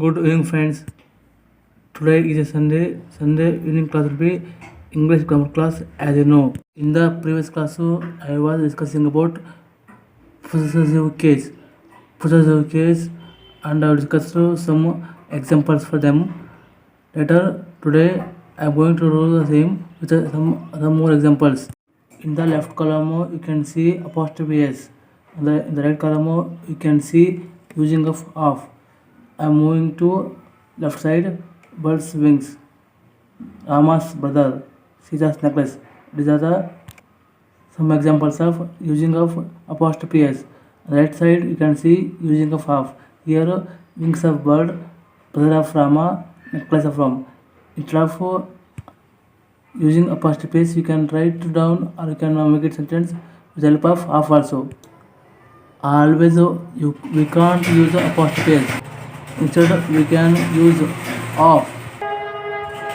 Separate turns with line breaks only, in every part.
Good evening, friends. Today is a Sunday. Sunday evening class will be English grammar class, as you know. In the previous class, I was discussing about possessive case, possessive case, and I will discuss some examples for them. Later, today, I am going to do the same with some, some more examples. In the left column, you can see apostrophe s. In the, in the right column, you can see using of of. I am moving to left side, bird's wings, Rama's brother, Sita's necklace. These are the some examples of using of apostrophe. Right side you can see using of of. Here wings of bird, brother of Rama, necklace of Ram. Instead of using apostrophe you can write down or you can make it sentence with the help of of also. Always you we can't use apostrophe. Instead we can use of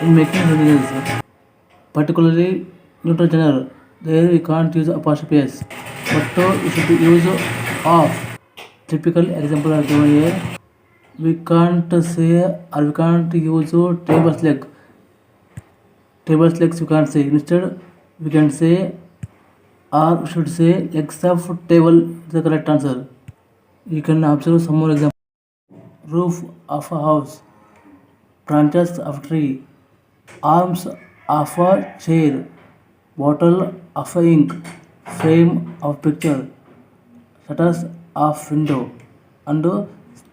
in making sentences. particularly neutral gender. There we can't use apostrophe s, but uh, you should use of. Typical example are given here. We can't say or we can't use table's leg. Table's legs you can't say. Instead, we can say or we should say legs of table is the correct answer. You can observe some more example. Roof of a house, branches of tree, arms of a chair, bottle of a ink, frame of picture, shutters of window, and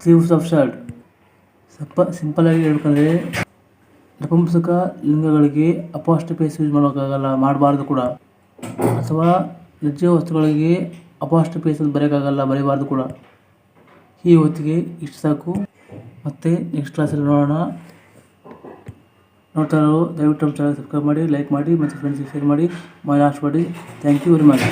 sleeves of shirt. simple simple ಆಗಿ ಹೇಳ್ಬೇಕಂದ್ರೆ ನಪುಂಸಕ ಲಿಂಗಗಳಿಗೆ ಅಪಾಸ್ಟ್ರಫೇಸ್ use ಮಾಡೋಕ್ಕಾಗಲ್ಲ ಮಾಡಬಾರ್ದು ಕೂಡ ಅಥವಾ ನಿಜ ವಸ್ತುಗಳಿಗೆ ಅಪಾಸ್ಟ್ರಫೇಸ್ ಅಂತ ಬರೆಯೋಕ್ಕಾಗಲ್ಲ ಬರೀಬಾರ್ದು ಕೂಡ ಈ ಹೊತ್ತಿಗೆ ಇಷ್ಟು ಸಾಕು. ಮತ್ತೆ ನೆಕ್ಸ್ಟ್ ಕ್ಲಾಸಲ್ಲಿ ನೋಡೋಣ. ನೋಡ್ತಾ ಇರೋ ದಯವಿಟ್ಟು ಚಾನಲ್ ಸಬ್ಸ್ಕ್ರೈಬ್ ಮಾಡಿ ಲೈಕ್ ಮಾಡಿ, ಮತ್ತು ಫ್ರೆಂಡ್ಸಿಗೆ ಶೇರ್ ಮಾಡಿ. ಲಾಸ್ಟ್ ಮಾಡಿ ಥ್ಯಾಂಕ್ ಯು ವೆರಿ ಮಚ್